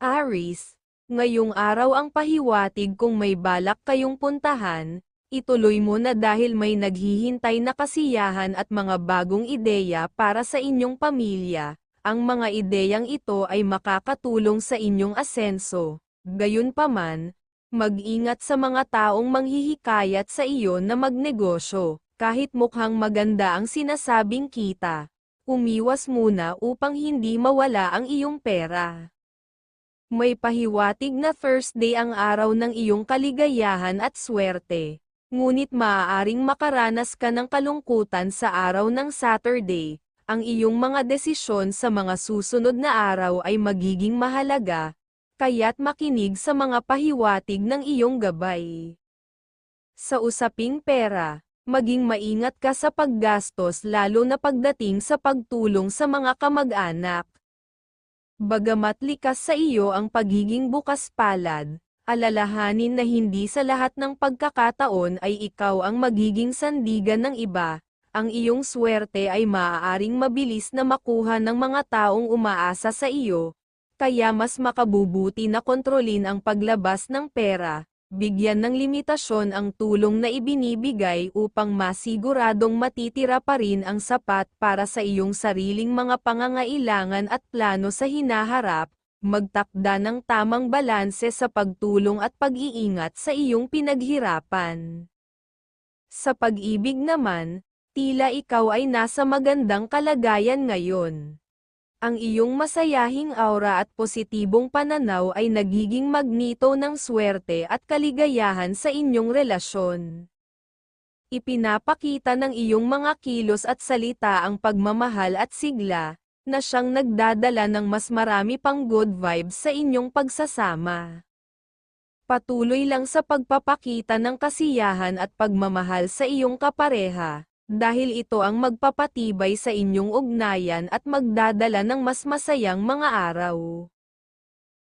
Aris, ngayong araw ang pahiwatig kung may balak kayong puntahan, ituloy mo na dahil may naghihintay na kasiyahan at mga bagong ideya para sa inyong pamilya. Ang mga ideyang ito ay makakatulong sa inyong asenso. Gayunpaman, mag-ingat sa mga taong manghihikayat sa iyo na magnegosyo, kahit mukhang maganda ang sinasabing kita. Umiwas muna upang hindi mawala ang iyong pera. May pahiwatig na Thursday ang araw ng iyong kaligayahan at swerte. Ngunit maaaring makaranas ka ng kalungkutan sa araw ng Saturday. Ang iyong mga desisyon sa mga susunod na araw ay magiging mahalaga, kaya't makinig sa mga pahiwatig ng iyong gabay. Sa usaping pera, maging maingat ka sa paggastos lalo na pagdating sa pagtulong sa mga kamag-anak. Bagamat likas sa iyo ang pagiging bukas palad, alalahanin na hindi sa lahat ng pagkakataon ay ikaw ang magiging sandigan ng iba, ang iyong swerte ay maaaring mabilis na makuha ng mga taong umaasa sa iyo, kaya mas makabubuti na kontrolin ang paglabas ng pera, bigyan ng limitasyon ang tulong na ibinibigay upang masiguradong matitira pa rin ang sapat para sa iyong sariling mga pangangailangan at plano sa hinaharap, magtakda ng tamang balanse sa pagtulong at pag-iingat sa iyong pinaghirapan. Sa pag-ibig naman, tila ikaw ay nasa magandang kalagayan ngayon. Ang iyong masayahing aura at positibong pananaw ay nagiging magnito ng swerte at kaligayahan sa inyong relasyon. Ipinapakita ng iyong mga kilos at salita ang pagmamahal at sigla, na siyang nagdadala ng mas marami pang good vibes sa inyong pagsasama. Patuloy lang sa pagpapakita ng kasiyahan at pagmamahal sa iyong kapareha, dahil ito ang magpapatibay sa inyong ugnayan at magdadala ng mas masayang mga araw.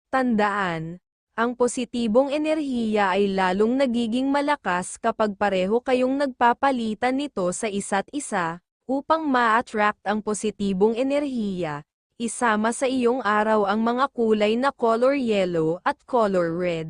Tandaan, ang positibong enerhiya ay lalong nagiging malakas kapag pareho kayong nagpapalitan nito sa isa't isa, upang ma-attract ang positibong enerhiya. Isama sa iyong araw ang mga kulay na color yellow at color red.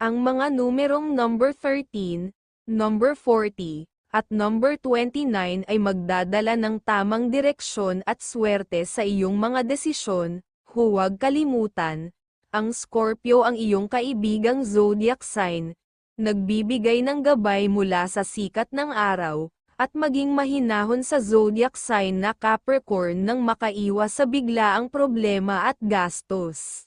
Ang mga numerong number 13, number 40, at number 29 ay magdadala ng tamang direksyon at swerte sa iyong mga desisyon, huwag kalimutan, ang Scorpio ang iyong kaibigang zodiac sign, nagbibigay ng gabay mula sa sikat ng araw, at maging mahinahon sa zodiac sign na Capricorn nang makaiwas sa biglaang problema at gastos.